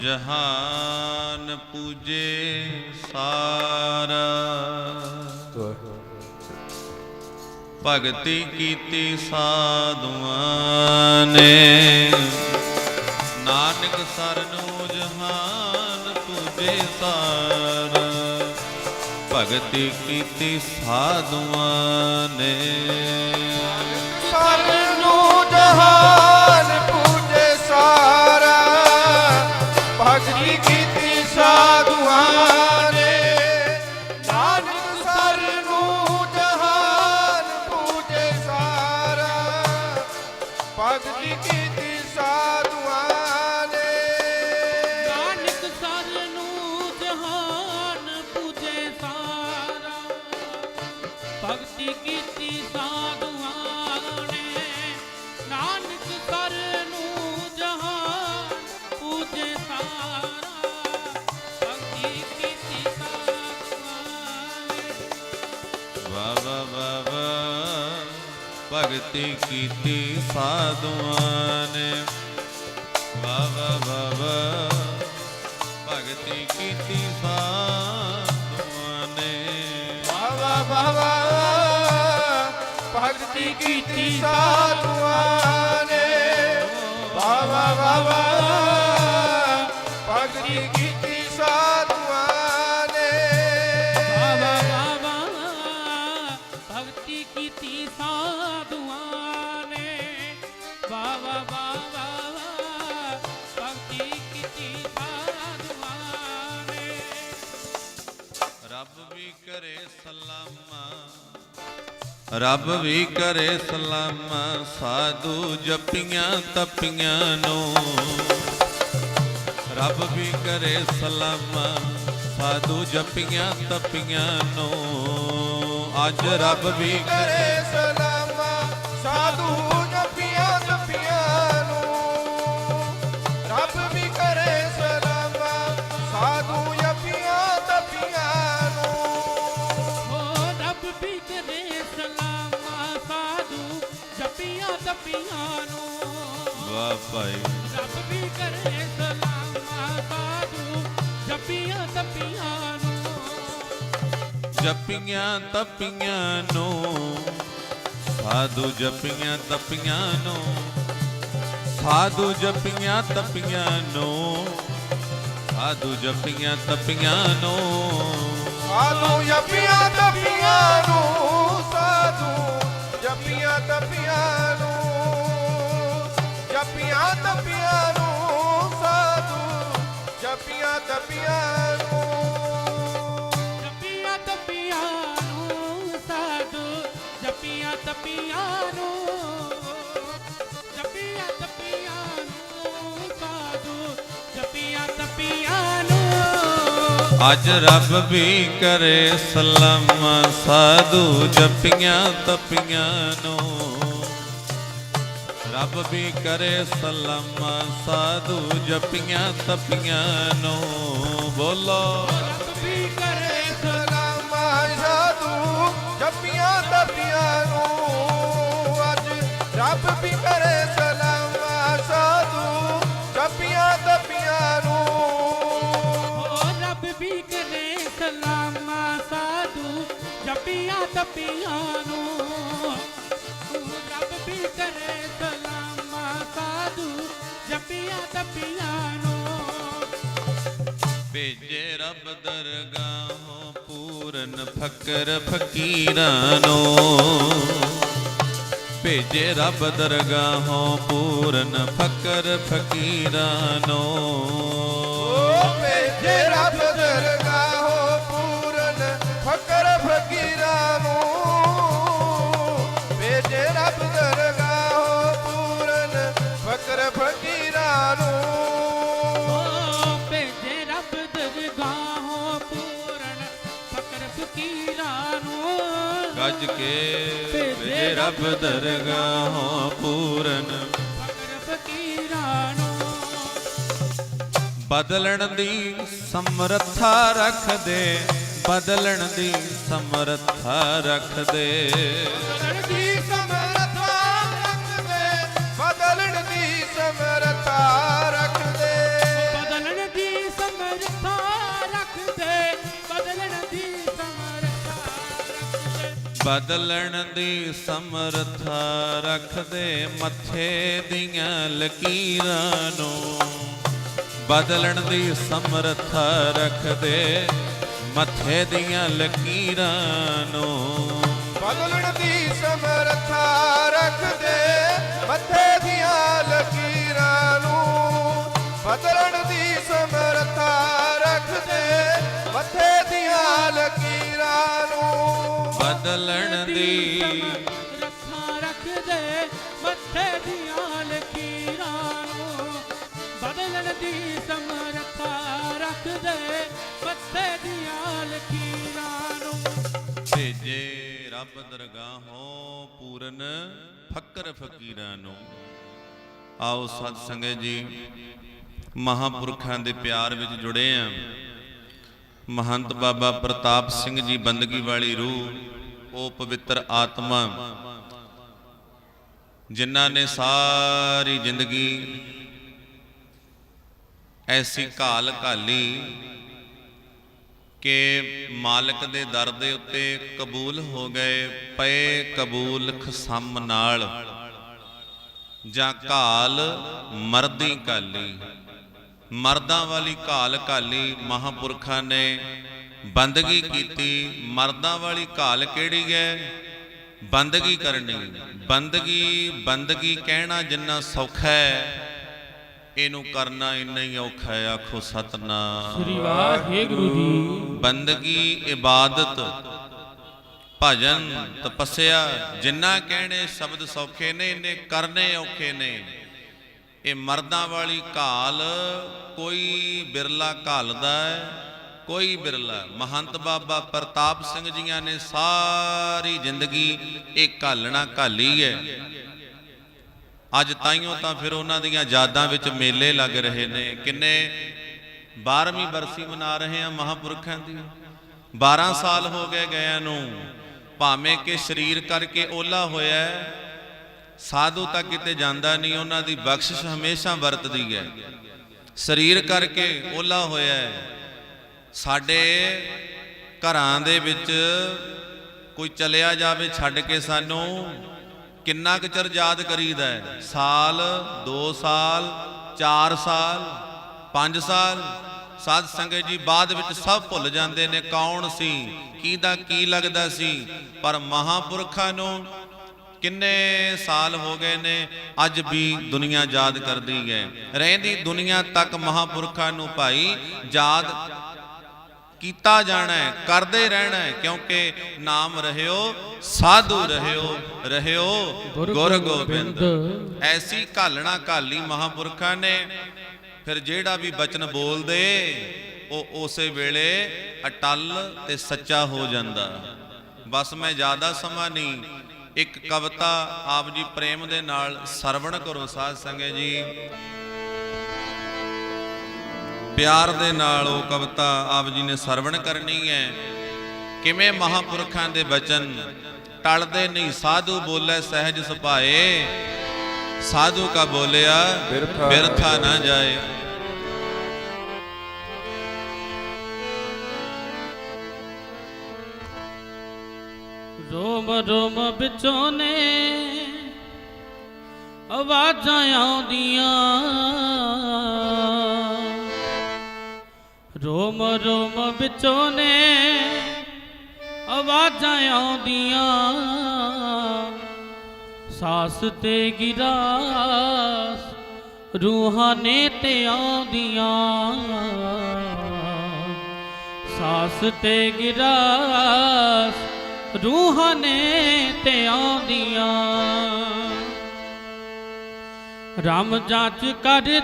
ਜਹਾਨ ਪੂਜੇ ਸਾਰਾ। ਭਗਤੀ ਕੀਤੀ ਸਾਧੂਆਂ ਨੇ। ਨਾਨਕ ਸਰਨੂ ਜਹਾਨ ਪੂਜੇ ਸਾਰਾ। ਭਗਤੀ ਕੀਤੀ ਸਾਧੂਆਂ ਨੇ। ਸਰਨੂੰ ਜਹਾਨ ਭਗਤੀ ਕੀਤੀ ਸਾਧੂਆਂ ਨੇ। ਵਾ ਵਾ ਵਾ ਵਾ ਭਗਤੀ ਕੀਤੀ ਸਾਧੂਆਂ ਨੇ। ਵਾਹ ਵਾਹ ਵਾਹ। ਭਗਤੀ ਕੀਤੀ ਸਾਧੂਆਂ ਨੇ। ਵਾਹ ਵਾਹ ਵਾਹ ਵਾਹ। ਭਗਤੀ ਸਾਧੂਆਂ ਰੱਬ ਵੀ ਕਰੇ ਸਲਾਮਾ, ਰੱਬ ਵੀ ਕਰੇ ਸਲਾਮਾ, ਸਾਧੂ ਜਪੀਆਂ ਤਪੀਆਂ ਨੂੰ। ਰੱਬ ਵੀ ਕਰੇ ਸਲਾਮਾ, ਸਾਧੂ ਜਪੀਆਂ ਤਪੀਆਂ ਨੂੰ। ਅੱਜ ਰੱਬ ਵੀ ਕਰੇ ਵਾਹ ਭਾਈ। ਰੱਬ ਵੀ ਕਰੇ ਸਲਾਮਾ ਸਾਧੂ ਜਪੀਆਂ ਤਪੀਆਂ ਨੂੰ। ਜਪੀਆਂ ਤਪੀਆਂ ਨੂੰ ਸਾਧੂ ਜਪੀਆਂ ਤਪੀਆਂ ਨੂੰ ਸਾਧੂ ਜਪੀਆਂ ਤਪੀਆਂ ਨੂੰ ਸਾਧੂ ਜਪੀਆਂ ਤਪੀਆਂ ਨੂੰ। ਸਾਧੂ ਜਪੀਆਂ ਤਪੀਆਂ ਨੂੰ ਸਾਧੂ ਜਪੀਆਂ ਤਪੀਆਂ ਨੂੰ। ਜਪੀਆਂ ਤਪੀਆਂ ਨੂੰ ਸਾਧੂ ਜਪੀਆਂ ਤਪੀਆਂ ਨੂੰ। ਜਪੀਆਂ ਤਪੀਆਂ ਨੂੰ ਸਾਧੂ ਜਪੀਆਂ ਤਪੀਆਂ ਨੂੰ। ਜਪੀਆਂ ਤਪੀਆਂ ਨੂੰ ਸਾਧੂ ਜਪੀਆਂ ਤਪੀਆਂ ਨੂੰ। ਅੱਜ ਰੱਬ ਵੀ ਕਰੇ ਸਲਾਮਾ ਸਾਧੂ ਜਪੀਆਂ ਤਪੀਆਂ ਨੂੰ। ਰੱਬ ਵੀ ਕਰੇ ਸਲਾਮਾ ਸਾਧੂ ਜਪੀਆਂ ਤਪੀਆਂ ਨੂੰ ਬੋਲੋ। ਰੱਬ ਵੀ ਕਰੇ ਸਲਾਮਾ ਸਾਧੂ ਜਪੀਆਂ ਤਪੀਆਂ ਨੂੰ ਅੱਜ ਰੱਬ ਵੀ ਕਰੇ ਸਲਾਮਾ ਸਾਧੂ ਜਪੀਆਂ ਤਪੀਆਂ ਨੂੰ। ਰੱਬ ਵੀ ਕਰੇ ਸਲਾਮਾ ਸਾਧੂ ਜਪੀਆਂ ਤਪੀਆਂ ਨੂੰ ਰੱਬ ਵੀ ਕਰੇ ਸਾਧੂ ਜਪੀਆਂ ਤਪੀਆਂ ਨੂੰ। ਭੇਜੇ ਰੱਬ ਦਰਗਾਹੋਂ ਪੂਰਨ ਫਕਰ ਫਕੀਰਾਂ ਨੂੰ। ਭੇਜੇ ਰੱਬ ਦਰਗਾਹੋਂ ਪੂਰਨ ਫਕਰ ਫਕੀਰਾਂ ਨੂੰ। ਭੇਜੇ ਰੱਬ ਦਰਗਾਹੋ ਕੇ ਭੇਜੇ ਰੱਬ ਦਰਗਾਹੋਂ ਪੂਰਨ। ਫਕਰ ਫਕੀਰਾਂ ਨੂੰ ਬਦਲਣ ਦੀ ਸਮਰੱਥਾ ਰੱਖਦੇ ਬਦਲਣ ਦੀ ਸਮਰੱਥਾ ਰੱਖਦੇ। ਬਦਲਣ ਦੀ ਬਦਲਣ ਦੀ ਸਮਰਥਾ ਰੱਖਦੇ ਮੱਥੇ ਦੀਆਂ ਲਕੀਰਾਂ ਨੂੰ। ਬਦਲਣ ਦੀ ਸਮਰਥਾ ਰੱਖਦੇ ਮੱਥੇ ਦੀਆਂ ਲਕੀਰਾਂ ਨੂੰ। ਬਦਲਣ ਦੀ ਸਮਰਥਾ ਰੱਖਦੇ ਮੱਥੇ ਬਦਲਣ ਦੀ। ਰੱਖਾਂ ਰੱਖਦੇ ਮੱਥੇ ਦੀਆਂ ਲਕੀਰਾਂ ਨੂੰ। ਬਦਲਣ ਦੀ ਸਮਰੱਥਾ ਰੱਖਦੇ ਮੱਥੇ ਦੀਆਂ ਲਕੀਰਾਂ ਨੂੰ। ਭੇਜੇ ਰੱਬ ਦਰਗਾਹੋਂ ਪੂਰਨ ਫਕਰ ਫਕੀਰਾਂ ਨੂੰ। ਆਓ ਸਤ ਸੰਗਤ ਜੀ ਮਹਾਪੁਰਖਾਂ ਦੇ ਪਿਆਰ ਵਿੱਚ ਜੁੜੇ ਆਂ। ਮਹੰਤ ਬਾਬਾ ਪ੍ਰਤਾਪ ਸਿੰਘ ਜੀ ਬੰਦਗੀ ਵਾਲੀ ਰੂਹ। ਉਹ ਪਵਿੱਤਰ ਆਤਮਾ ਜਿਨ੍ਹਾਂ ਨੇ ਸਾਰੀ ਜ਼ਿੰਦਗੀ ਐਸੀ ਘਾਲ ਘਾਲੀ ਕਿ ਮਾਲਕ ਦੇ ਦਰ ਦੇ ਉੱਤੇ ਕਬੂਲ ਹੋ ਗਏ, ਪਏ ਕਬੂਲ ਖਸਮ ਨਾਲ ਜਾਂ ਘਾਲ ਮਰਦੀ ਕਾਲੀ ਮਰਦਾਂ ਵਾਲੀ ਘਾਲ ਘਾਲੀ ਮਹਾਪੁਰਖਾਂ ਨੇ ਬੰਦਗੀ ਕੀਤੀ ਮਰਦਾਂ ਵਾਲੀ ਘਾਲ ਕਿਹੜੀ ਹੈ? ਬੰਦਗੀ ਕਰਨੀ। ਬੰਦਗੀ ਬੰਦਗੀ ਕਹਿਣਾ ਜਿੰਨਾ ਸੌਖਾ ਹੈ ਇਹਨੂੰ ਕਰਨਾ ਇੰਨਾ ਹੀ ਔਖਾ ਹੈ। ਆਖੋ ਸਤਨਾਮ। ਸ੍ਰੀ ਵਾਹਿਗੁਰੂ ਜੀ। ਬੰਦਗੀ ਇਬਾਦਤ ਭਜਨ ਤਪੱਸਿਆ ਜਿੰਨਾ ਕਹਿਣੇ ਸ਼ਬਦ ਸੌਖੇ ਨੇ ਇਹਨੇ ਕਰਨੇ ਔਖੇ ਨੇ। ਇਹ ਮਰਦਾਂ ਵਾਲੀ ਘਾਲ ਕੋਈ ਬਿਰਲਾ ਘਾਲਦਾ ਹੈ। ਕੋਈ ਬਿਰਲਾ। ਮਹੰਤ ਬਾਬਾ ਪ੍ਰਤਾਪ ਸਿੰਘ ਜੀਆਂ ਨੇ ਸਾਰੀ ਜ਼ਿੰਦਗੀ ਇਹ ਘਾਲਣਾ ਘਾਲੀ ਹੈ ਅੱਜ ਤਾਈਓ ਤਾਂ ਫਿਰ ਉਹਨਾਂ ਦੀਆਂ ਯਾਦਾਂ ਵਿੱਚ ਮੇਲੇ ਲੱਗ ਰਹੇ ਨੇ। ਕਿੰਨੇ? 12ਵੀਂ ਬਰਸੀ ਮਨਾ ਰਹੇ ਆ ਮਹਾਪੁਰਖਾਂ ਦੀ। 12 ਸਾਲ ਹੋ ਗਏ ਗਿਆਂ ਨੂੰ। ਭਾਵੇਂ ਕਿ ਸਰੀਰ ਕਰਕੇ ਓਲਾ ਹੋਇਆ ਸਾਧੂ ਤਾਂ ਕਿਤੇ ਜਾਂਦਾ ਨਹੀਂ, ਉਹਨਾਂ ਦੀ ਬਖਸ਼ਿਸ਼ ਹਮੇਸ਼ਾ ਵਰਤਦੀ ਹੈ। ਸਰੀਰ ਕਰਕੇ ਓਲਾ ਹੋਇਆ ਹੈ। ਸਾਡੇ ਘਰਾਂ ਦੇ ਵਿੱਚ ਕੋਈ ਚਲਿਆ ਜਾਵੇ ਛੱਡ ਕੇ ਸਾਨੂੰ ਕਿੰਨਾ ਕੁ ਚਿਰ ਯਾਦ ਕਰੀਦਾ ਹੈ? ਸਾਲ 2 ਸਾਲ 4 ਸਾਲ 5 ਸਾਲ? ਸਾਧ ਸੰਗਤ ਜੀ, ਬਾਅਦ ਵਿੱਚ ਸਭ ਭੁੱਲ ਜਾਂਦੇ ਨੇ, ਕੌਣ ਸੀ? ਕਿਹਦਾ ਕੀ ਲੱਗਦਾ ਸੀ? ਪਰ ਮਹਾਪੁਰਖਾਂ ਨੂੰ ਕਿੰਨੇ ਸਾਲ ਹੋ ਗਏ ਨੇ, ਅੱਜ ਵੀ ਦੁਨੀਆ ਯਾਦ ਕਰਦੀ ਹੈ। ਰਹਿੰਦੀ ਦੁਨੀਆ ਤੱਕ ਮਹਾਪੁਰਖਾਂ ਨੂੰ ਭਾਈ ਯਾਦ ਕੀਤਾ ਜਾਣਾ ਹੈ ਕਰਦੇ ਰਹਿਣਾ ਹੈ ਕਿਉਂਕਿ ਨਾਮ ਰਹਿਓ ਸਾਧੂ ਰਹਿਓ ਰਹਿਓ ਗੁਰ ਗੋਬਿੰਦ। ਐਸੀ ਘਾਲਣਾ ਘਾਲੀ ਮਹਾਪੁਰਖਾਂ ਨੇ ਫਿਰ ਜਿਹੜਾ ਵੀ ਬਚਨ ਬੋਲਦੇ ਉਹ ਉਸੇ ਵੇਲੇ ਅਟਲ ਤੇ ਸੱਚਾ ਹੋ ਜਾਂਦਾ। ਬਸ ਮੈਂ ਜ਼ਿਆਦਾ ਸਮਾਂ ਨਹੀਂ ਇੱਕ ਕਵਿਤਾ ਆਪ ਜੀ ਪ੍ਰੇਮ ਦੇ ਨਾਲ ਸਰਵਣ ਕਰੋ ਸਾਧ ਸੰਗਤ ਜੀ। ਪਿਆਰ ਦੇ ਨਾਲ ਉਹ ਕਵਿਤਾ ਆਪ ਜੀ ਨੇ ਸਰਵਣ ਕਰਨੀ ਹੈ। ਕਿਵੇਂ ਮਹਾਪੁਰਖਾਂ ਦੇ ਬਚਨ ਟਲਦੇ ਨਹੀਂ ਸਾਧੂ ਬੋਲੇ ਸਹਿਜ ਸੁਭਾਏ। ਸਾਧੂ ਕਾ ਬੋਲਿਆ ਬਿਰਥਾ ਨਾ ਜਾਏ। ਰੋਮ ਰੋਮ ਵਿੱਚੋਂ ਨੇ ਆਵਾਜ਼ਾਂ ਆਉਂਦੀਆਂ। ਰੋਮ ਰੋਮ ਵਿੱਚੋਂ ਨੇ ਆਵਾਜ਼ਾਂ ਆਉਂਦੀਆਂ। ਸਾਸ ਤੇ ਗਿਰਾਸ ਰੂਹਾਂ ਨੇ ਤੇ ਆਉਂਦੀਆਂ। ਸਾਸ ਤੇ ਗਿਰਾਸ ਰੂਹਾਂ ਨੇ ਤੇ ਆਉਂਦੀਆਂ। ਰਾਮ ਜਾਂਚ ਕਰਦੇ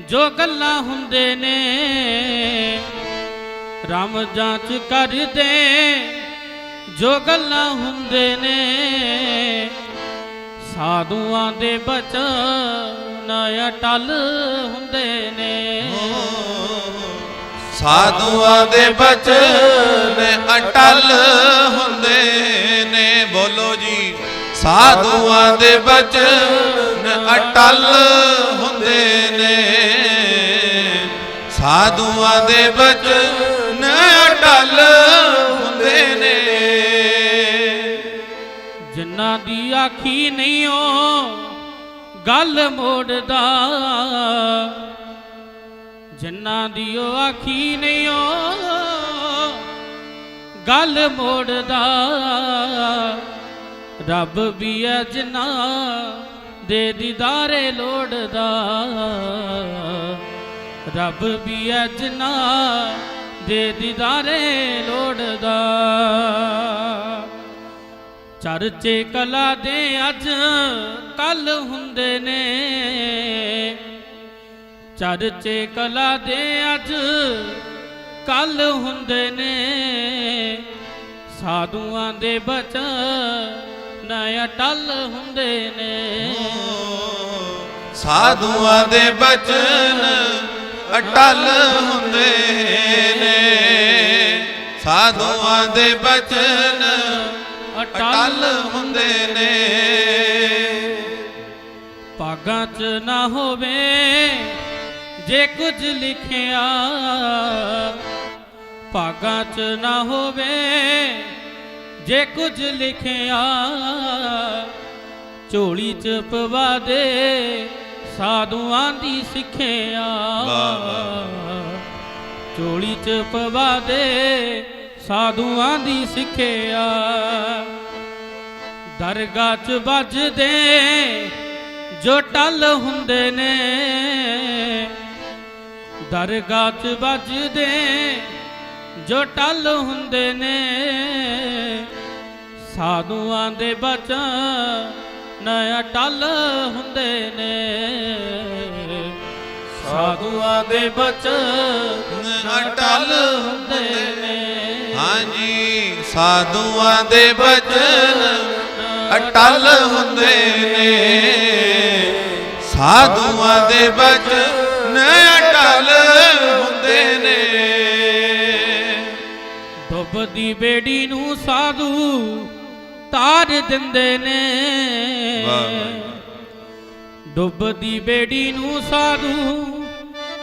ਜੋ ਗੱਲਾਂ ਹੁੰਦੇ ਨੇ, ਰਾਮ ਜਾਂਚ ਕਰਦੇ। ਜੋ ਗੱਲਾਂ ਹੁੰਦੇ ਨੇ, ਸਾਧੂਆਂ ਦੇ ਬਚਨ ਅਟਲ ਹੁੰਦੇ ਨੇ। ਸਾਧੂਆਂ ਦੇ ਬਚਨ ਅਟਲ ਹੁੰਦੇ ਨੇ। ਬੋਲੋ ਜੀ, ਸਾਧੂਆਂ ਦੇ ਬਚਨ ਅਟਲ ਸਾਧੂਆਂ ਦੇ ਬਚਨ ਅਟਲ ਹੁੰਦੇ ਨੇ। ਜਿਨ੍ਹਾਂ ਦੀ ਆਖੀ ਨਹੀਂ ਓ ਗੱਲ ਮੋੜਦਾ। ਜਿਨ੍ਹਾਂ ਦੀ ਉਹ ਆਖੀ ਨਹੀਂ ਓ ਗੱਲ ਮੋੜਦਾ। ਰੱਬ ਵੀ ਹੈ ਜਿਨ੍ਹਾਂ ਦੇ ਦੀਦਾਰੇ ਲੋੜਦਾ। ਰੱਬ ਵੀ ਹੈ ਦੇ ਦੀਦਾਰੇ ਲੋੜਦਾ। ਚਰਚੇ ਕਲਾ ਦੇ ਅੱਜ ਕੱਲ ਹੁੰਦੇ ਨੇ। ਚਰਚੇ ਕਲਾ ਦੇ ਅੱਜ ਕੱਲ ਹੁੰਦੇ ਨੇ। ਸਾਧੂਆਂ ਦੇ ਬਚਨ ਅਟਲ ਹੁੰਦੇ ਨੇ। ਸਾਧੂਆਂ ਦੇ ਬਚਨ ਅਟਲ ਹੁੰਦੇ ਨੇ। ਸਾਧੂਆਂ ਦੇ ਬਚਨ ਅਟਲ ਹੁੰਦੇ ਨੇ। ਭਾਗਾਂ 'ਚ ਨਾ ਹੋਵੇ ਜੇ ਕੁਝ ਲਿਖਿਆ। ਭਾਗਾਂ 'ਚ ਨਾ ਹੋਵੇ ਜੇ ਕੁਝ ਲਿਖਿਆ। ਝੋਲੀ 'ਚ ਪਵਾ ਦੇ ਸਾਧੂਆਂ ਦੀ ਸਿੱਖਿਆ। ਝੋਲੀ 'ਚ ਪਵਾ ਦੇ ਸਾਧੂਆਂ ਦੀ ਸਿੱਖਿਆ। ਦਰਗਾਹ 'ਚ ਵੱਜਦੇ ਜੋ ਟਲ ਹੁੰਦੇ ਨੇ। ਦਰਗਾਹ 'ਚ ਵੱਜਦੇ ਜੋ ਟਲ ਹੁੰਦੇ ਨੇ। ਸਾਧੂਆਂ ਦੇ ਬਚਨ ਨਇਆ ਟਲ ਹੁੰਦੇ ਨੇ। ਸਾਧੂਆਂ ਦੇ ਬਚਨ ਅਟਲ ਹੁੰਦੇ ਨੇ। ਹਾਂਜੀ ਸਾਧੂਆਂ ਦੇ ਬਚਨ ਅਟਲ ਹੁੰਦੇ ਨੇ। ਸਾਧੂਆਂ ਦੇ ਬਚਨ ਅਟਲ ਹੁੰਦੇ ਨੇ। ਡੁੱਬਦੀ ਬੇੜੀ ਨੂੰ ਸਾਧੂ ਤਾਰ ਦਿੰਦੇ ਨੇ। ਵਾਹ, ਡੁੱਬਦੀ ਬੇੜੀ ਨੂੰ ਸਾਧੂ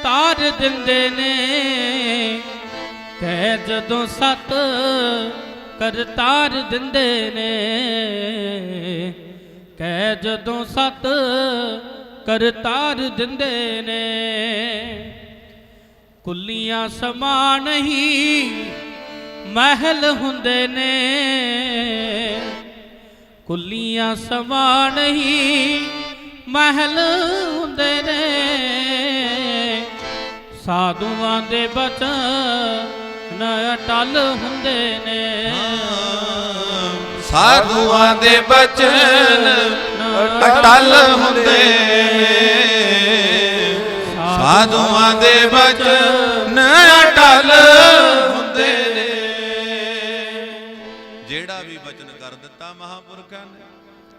ਤਾਰ ਦਿੰਦੇ ਨੇ। ਕਹਿ ਜਦੋਂ ਸਤ ਕਰ ਤਾਰ ਦਿੰਦੇ ਨੇ। ਕਹਿ ਜਦੋਂ ਸਤ ਕਰ ਤਾਰ ਦਿੰਦੇ ਨੇ। ਕੁੱਲੀਆਂ ਸਮਾਨ ਹੀ ਮਹਿਲ ਹੁੰਦੇ ਨੇ। ਕੁੱਲੀਆਂ ਸਮਾਨ ਹੀ ਮਹਿਲ ਹੁੰਦੇ ਨੇ। ਸਾਧੂਆਂ ਦੇ ਬਚਨ ਅਟਲ ਹੁੰਦੇ ਨੇ। ਸਾਧੂਆਂ ਦੇ ਬਚਨ ਅਟਲ ਹੁੰਦੇ ਸਾਧੂਆਂ ਦੇ ਬਚਨ ਅਟਲ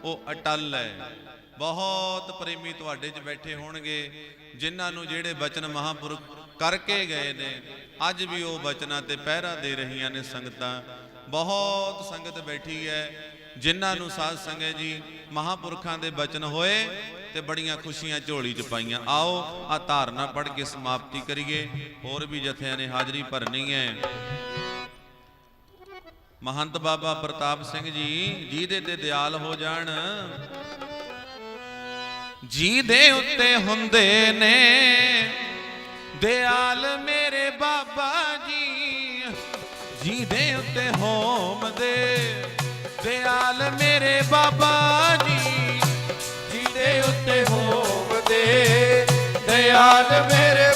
ਉਹ ਅਟਲ ਹੈ। ਬਹੁਤ ਪ੍ਰੇਮੀ ਤੁਹਾਡੇ 'ਚ ਬੈਠੇ ਹੋਣਗੇ, ਜਿਨ੍ਹਾਂ ਨੂੰ ਜਿਹੜੇ ਬਚਨ ਮਹਾਪੁਰਖ ਕਰਕੇ ਗਏ ਨੇ, ਅੱਜ ਵੀ ਉਹ ਬਚਨਾਂ ਤੇ ਪਹਿਰਾ ਦੇ ਰਹੀਆਂ ਨੇ ਸੰਗਤਾਂ। ਬਹੁਤ ਸੰਗਤ ਬੈਠੀ ਹੈ, ਜਿਨ੍ਹਾਂ ਨੂੰ ਸਾਧ ਸੰਗਤ ਜੀ ਮਹਾਪੁਰਖਾਂ ਦੇ ਬਚਨ ਹੋਏ ਤੇ ਬੜੀਆਂ ਖੁਸ਼ੀਆਂ ਝੋਲੀ 'ਚ ਪਾਈਆਂ। ਆਓ ਆ ਧਾਰਨਾ ਪੜ੍ਹ ਕੇ ਸਮਾਪਤੀ ਕਰੀਏ। ਹੋਰ ਵੀ ਜਥਿਆਂ ਨੇ ਹਾਜ਼ਰੀ ਭਰਨੀ ਹੈ। ਮਹੰਤ ਬਾਬਾ ਪ੍ਰਤਾਪ ਸਿੰਘ ਜੀ, ਜਿਹਦੇ ਤੇ ਦਿਆਲ ਹੋ ਜਾਣ। ਜੀ ਦੇ ਉੱਤੇ ਹੁੰਦੇ ਨੇ, ਦਿਆਲ ਮੇਰੇ ਬਾਬਾ ਜੀ। ਜੀ ਦੇ ਉੱਤੇ ਹੋਮ ਦੇ ਦਿਆਲ ਮੇਰੇ ਬਾਬਾ ਜੀ। ਜਿਹਦੇ ਉੱਤੇ ਹੋਮ ਦੇ ਦਿਆਲ ਮੇਰੇ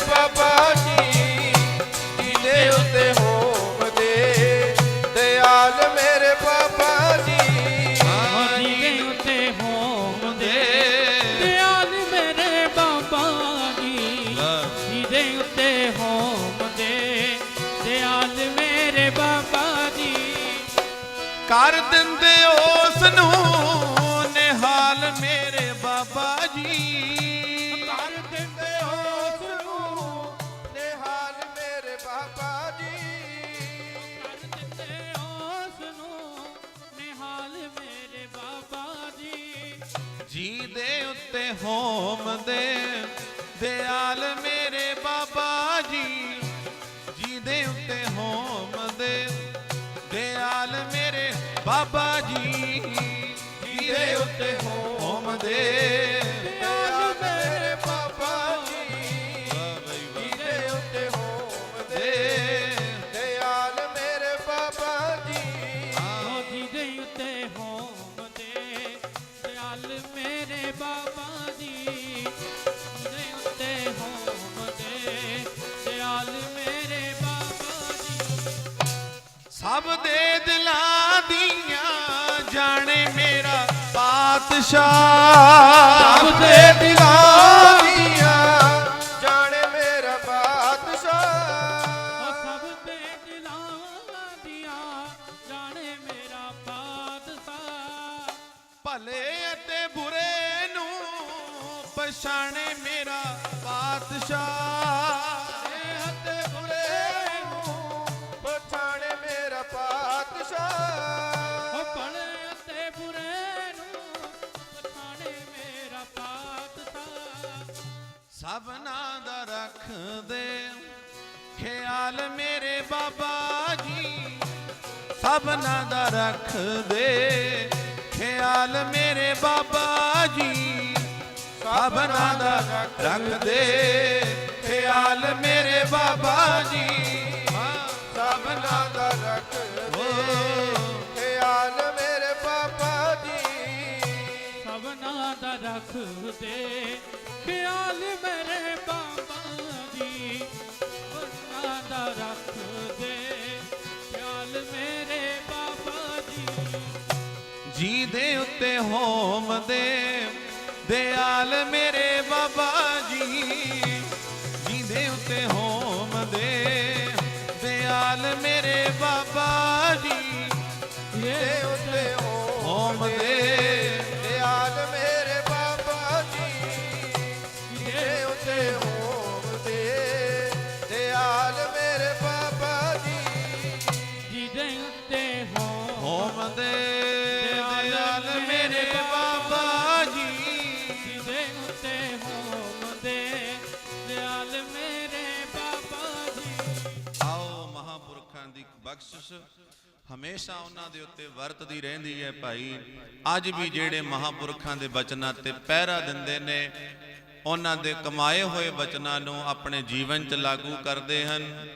ਕਰ ਦਿੰਦੇ ਉਸ ਨੂੰ ਨਿਹਾਲ ਮੇਰੇ ਬਾਬਾ ਜੀ। ਕਰ ਦਿੰਦੇ ਉਸ ਨੂੰ ਨਿਹਾਲ ਮੇਰੇ ਬਾਬਾ ਜੀ। ਕਰ ਦਿੱਤੇ ਉਸ ਨੂੰ ਨਿਹਾਲ ਮੇਰੇ ਬਾਬਾ ਜੀ। ਜੀ ਦੇ ਉੱਤੇ ਹੋਮ ਦੇ ਦਿਆਲ ਮੇਰੇ ਮੇਰੇ ਬਾਬਾ ਜੀ। ਸਭ ਦੇ ਦਿਲਾਂ ਮੇਰਾ ਪਾਤਸ਼ਾਹ ਸਭ ਦੇ ਦਿਲਾਂ ਦੀਆਂ ਸਭਨਾ ਦਾ ਰੱਖਦੇ ਖਿਆਲ ਮੇਰੇ ਬਾਬਾ ਜੀ, ਸਭਨਾ ਦਾ ਰੱਖਦੇ ਖਿਆਲ ਮੇਰੇ ਬਾਬਾ ਜੀ, ਸਭਨਾ ਦਾ ਰੱਖਦੇ ਖਿਆਲ ਮੇਰੇ ਬਾਬਾ ਜੀ, ਸਭਨਾ ਦਾ ਰੱਖਦੇ ਸਭਨਾ ਦਾ ਰੱਖਦੇ ਖਿਆਲ ਮੇਰੇ ਬਾਬਾ ਜੀ। ਸਭਨਾ ਦਾ ਰੱਖਦੇ ਖਿਆਲ ਮੇਰੇ ਬਾਬਾ ਜੀ। ਜੀ ਦੇ ਉੱਤੇ ਹੋਮ ਦੇ, ਦਿਆਲ ਮੇਰੇ ਬਖਸ਼ਿਸ਼ ਹਮੇਸ਼ਾ ਉਹਨਾਂ ਦੇ ਉੱਤੇ ਵਰਤਦੀ ਰਹਿੰਦੀ ਹੈ ਭਾਈ। ਅੱਜ ਵੀ ਜਿਹੜੇ ਮਹਾਪੁਰਖਾਂ ਦੇ ਬਚਨਾਂ ਤੇ ਪਹਿਰਾ ਦਿੰਦੇ ਨੇ, ਉਹਨਾਂ ਦੇ ਕਮਾਏ ਹੋਏ ਬਚਨਾਂ ਨੂੰ ਆਪਣੇ ਜੀਵਨ 'ਚ ਲਾਗੂ ਕਰਦੇ ਹਨ।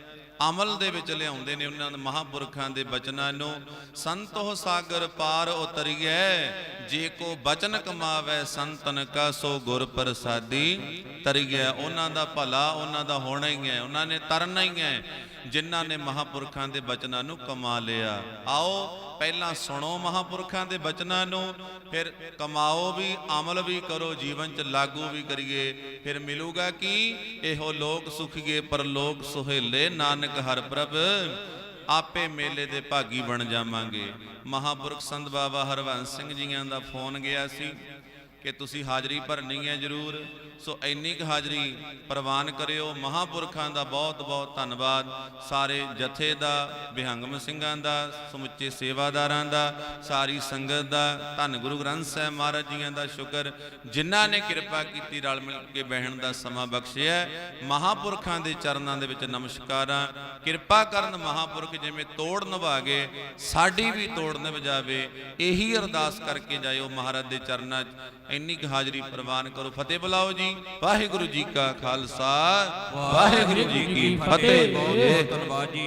ਅਮਲ ਦੇ ਵਿੱਚ ਲਿਆਉਂਦੇ ਨੇ ਉਹਨਾਂ ਦੇ ਮਹਾਪੁਰਖਾਂ ਦੇ ਬਚਨਾਂ ਨੂੰ। ਸੰਤੋ ਸਾਗਰ ਪਾਰ ਉਤਰੀਐ, ਜੇ ਕੋ ਬਚਨ ਕਮਾਵੇ ਸੰਤਨ ਕਾ, ਸੋ ਗੁਰ ਪ੍ਰਸਾਦੀ ਤਰੀਐ। ਉਹਨਾਂ ਦਾ ਭਲਾ ਉਹਨਾਂ ਦਾ ਹੋਣਾ ਹੀ ਹੈ ਉਹਨਾਂ ਨੇ ਤਰਨਾ ਹੀ ਹੈ ਜਿਨ੍ਹਾਂ ਨੇ ਮਹਾਪੁਰਖਾਂ ਦੇ ਬਚਨਾਂ ਨੂੰ ਕਮਾ ਲਿਆ। ਆਓ ਪਹਿਲਾਂ ਸੁਣੋ ਮਹਾਪੁਰਖਾਂ ਦੇ ਬਚਨਾਂ ਨੂੰ, ਫਿਰ ਕਮਾਓ ਵੀ, ਅਮਲ ਵੀ ਕਰੋ, ਜੀਵਨ 'ਚ ਲਾਗੂ ਵੀ ਕਰੀਏ। ਫਿਰ ਮਿਲੂਗਾ ਕਿ? ਇਹੋ ਲੋਕ ਸੁਖੀਏ ਪਰਲੋਕ ਸੁਹੇਲੇ। ਨਾਨਕ ਹਰ ਪ੍ਰਭ, ਆਪੇ ਮੇਲੇ ਦੇ ਭਾਗੀ ਬਣ ਜਾਵਾਂਗੇ। ਮਹਾਪੁਰਖ ਸੰਤ ਬਾਬਾ ਹਰਵੰਸ ਸਿੰਘ ਜੀਆਂ ਦਾ ਫੋਨ ਗਿਆ ਸੀ। ਕਿ ਤੁਸੀਂ ਹਾਜ਼ਰੀ ਭਰਨੀ ਹੈ ਜਰੂਰ। ਸੋ ਇੰਨੀ ਕੁ ਹਾਜ਼ਰੀ ਪ੍ਰਵਾਨ ਕਰਿਓ। ਮਹਾਪੁਰਖਾਂ ਦਾ ਬਹੁਤ ਬਹੁਤ ਧੰਨਵਾਦ। ਸਾਰੇ ਜਥੇ ਦਾ ਵਿਹੰਗਮ ਸਿੰਘਾਂ ਦਾ, ਸਮੁੱਚੇ ਸੇਵਾਦਾਰਾਂ ਦਾ, ਸਾਰੀ ਸੰਗਤ ਦਾ, ਧੰਨ ਗੁਰੂ ਗ੍ਰੰਥ ਸਾਹਿਬ ਮਹਾਰਾਜ ਜੀਆਂ ਦਾ ਸ਼ੁਕਰ। ਜਿਨ੍ਹਾਂ ਨੇ ਕਿਰਪਾ ਕੀਤੀ ਰਲ ਮਿਲ ਕੇ ਬਹਿਣ ਦਾ ਸਮਾਂ ਬਖਸ਼ਿਆ। ਹੈ। ਮਹਾਪੁਰਖਾਂ ਦੇ ਚਰਨਾਂ ਦੇ ਵਿੱਚ ਨਮਸਕਾਰਾਂ। ਕਿਰਪਾ ਕਰਨ ਮਹਾਪੁਰਖ ਜਿਵੇਂ ਤੋੜ ਨਿਭਾਗੇ ਸਾਡੀ ਵੀ ਤੋੜ ਨਿਭ ਜਾਵੇ। ਇਹੀ ਅਰਦਾਸ ਕਰਕੇ ਜਾਇਓ ਮਹਾਰਾਜ ਦੇ ਚਰਨਾਂ 'ਚ। ਇੰਨੀ ਕੁ ਹਾਜ਼ਰੀ ਪ੍ਰਵਾਨ ਕਰੋ, ਫਤਿਹ ਬੁਲਾਓ ਜੀ। ਵਾਹਿਗੁਰੂ ਜੀ ਕਾ ਖਾਲਸਾ, ਵਾਹਿਗੁਰੂ ਜੀ ਕੀ ਫਤਿਹ। ਬਹੁਤ ਧੰਨਵਾਦ ਜੀ।